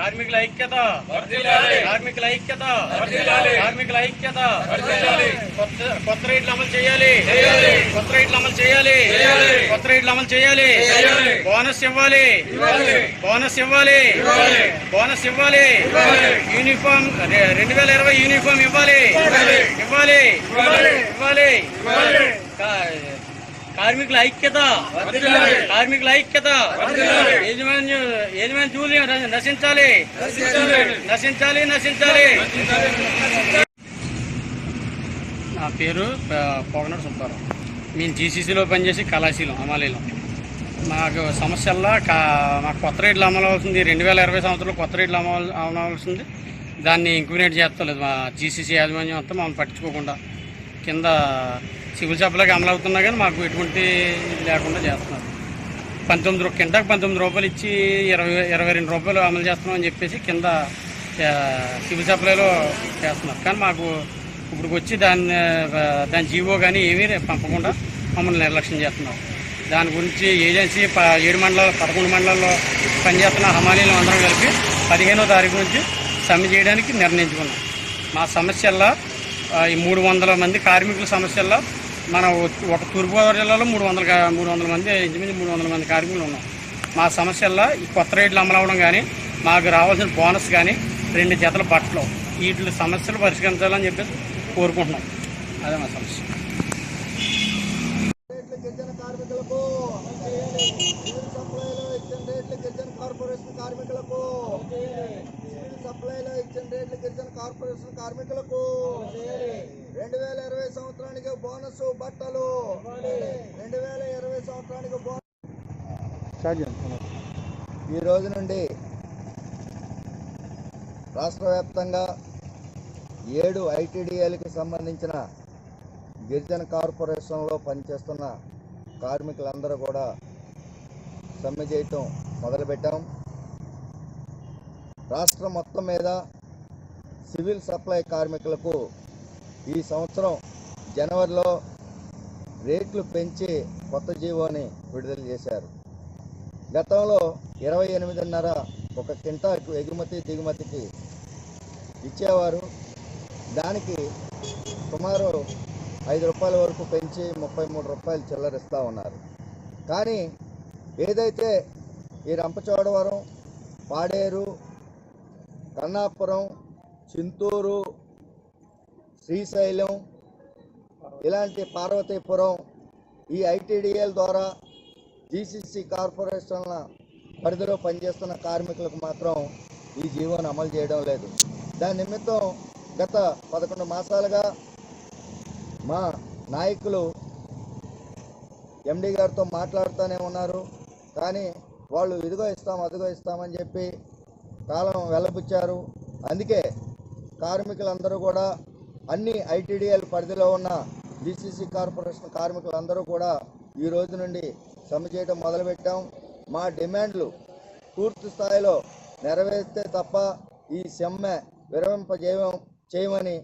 కార్మికుల ఐక్యత. కార్మికుల ఐక్యత. కార్మికుల ఐక్యత. కొత్త రేట్లు అమలు చేయాలి. కొత్త రేట్లు అమలు చేయాలి. కొత్త రేట్లు అమలు చేయాలి. బోనస్ ఇవ్వాలి. బోనస్ ఇవ్వాలి. బోనస్ ఇవ్వాలి. యూనిఫామ్ రెండు వేల ఇరవై యూనిఫామ్ ఇవ్వాలి ఇవ్వాలి. ఇవ్వాలి ఇవ్వాలి. కార్మికుల ఐక్యత. కార్మికుల ఐక్యత. యజమాని జూలి నశించాలి. నశించాలి. నశించాలి. నా పేరు పొగనడు సుబ్బారావు. మేము జీసీసీలో పనిచేసి కళాశీలం అమాలీలో మాకు సమస్యల్లో కా మాకు కొత్త రేట్లు అమలు రెండు వేల ఇరవై సంవత్సరంలో కొత్త రేట్లు అమలు అమలవలసింది. దాన్ని ఇంక్వినేట్ చేస్తలేదు మా జీసీసీ యాజమాన్యం అంతా మమ్మల్ని పట్టించుకోకుండా. కింద సివిల్ సప్లైకి అమలు అవుతున్నా కానీ మాకు ఎటువంటి ఇది లేకుండా చేస్తున్నారు. పంతొమ్మిది రూ- కింటకు పంతొమ్మిది రూపాయలు ఇచ్చి ఇరవై ఇరవై రెండు రూపాయలు అమలు చేస్తున్నాం అని చెప్పేసి కింద సివిల్ సప్లైలో చేస్తున్నారు. కానీ మాకు ఇప్పుడు వచ్చి దాన్ని దాని జీవో కానీ ఏమీ పంపకుండా మమ్మల్ని నిర్లక్ష్యం చేస్తున్నాం దాని గురించి ఏజెన్సీ ప ఏడు మండలాలు పదకొండు మండలాల్లో పనిచేస్తున్న హమాలీలు అందరం కలిపి పదిహేనో తారీఖు నుంచి సమ్మె చేయడానికి నిర్ణయించుకున్నాం. మా సమస్యల్లో ఈ మూడు వందల మంది కార్మికుల సమస్యల్లో మన ఒక తూర్పుగోదావరి జిల్లాలో మూడు వందల మూడు వందల మంది ఇంచుమించు మూడు వందల మంది కార్మికులు ఉన్నాం. మా సమస్యల్లో ఈ కొత్త రేట్లు అమలు అవ్వడం కానీ మాకు రావాల్సిన బోనస్ కానీ రెండు జతల బట్టలు. వీటి సమస్యలు పరిష్కరించాలని చెప్పేసి కోరుకుంటున్నాం. అదే మా సమస్య. కార్మికులకు. సప్లైలో ఇచ్చిన రేట్లు గిరిజన కార్పొరేషన్ కార్మికులకు రెండు వేల ఇరవై సంవత్సరానికి బోనస్ బట్టలు రెండు వేల ఇరవై సంవత్సరానికి బోనస్ ఈ రోజు నుండి రాష్ట్ర వ్యాప్తంగా ఏడు ఐటీడీఏలకు సంబంధించిన గిరిజన కార్పొరేషన్లో పనిచేస్తున్న కార్మికులందరూ కూడా సమ్మె చేయటం మొదలుపెట్టాం. రాష్ట్రం మొత్తం మీద సివిల్ సప్లై కార్మికులకు ఈ సంవత్సరం జనవరిలో రేట్లు పెంచి కొత్త జీవోని విడుదల చేశారు. గతంలో ఇరవై ఎనిమిదిన్నర ఒక కింటాకు ఎగుమతి దిగుమతికి ఇచ్చేవారు. దానికి సుమారు ఐదు రూపాయల వరకు పెంచి ముప్పై మూడు రూపాయలు చిల్లరిస్తూ ఉన్నారు. కానీ ఏదైతే ఈ రంపచోడవరం పాడేరు కన్నాపురం చింతూరు శ్రీశైలం ఇలాంటి పార్వతీపురం ఈ ఐటీడీఎల్ ద్వారా జీసీసీ కార్పొరేషన్ల పరిధిలో పనిచేస్తున్న కార్మికులకు మాత్రం ఈ జీవోను అమలు చేయడం లేదు. దాని నిమిత్తం గత పదకొండు మాసాలుగా మా నాయకులు ఎండీ గారితో మాట్లాడుతూనే ఉన్నారు. కానీ వాళ్ళు ఇదిగో ఇస్తాం అదిగో ఇస్తామని చెప్పి కాలం వెళ్ళబుచ్చారు అందుకే కార్మికులందరూ కూడా అన్ని ఐటీడీఎల్ పరిధిలో ఉన్న బీసీసీ కార్పొరేషన్ కార్మికులందరూ కూడా ఈ రోజు నుండి సమ్మె చేయడం మొదలుపెట్టాం. మా డిమాండ్లు పూర్తి స్థాయిలో నెరవేరిస్తే తప్ప ఈ సమ్మె విరమింపజేయం చేయమని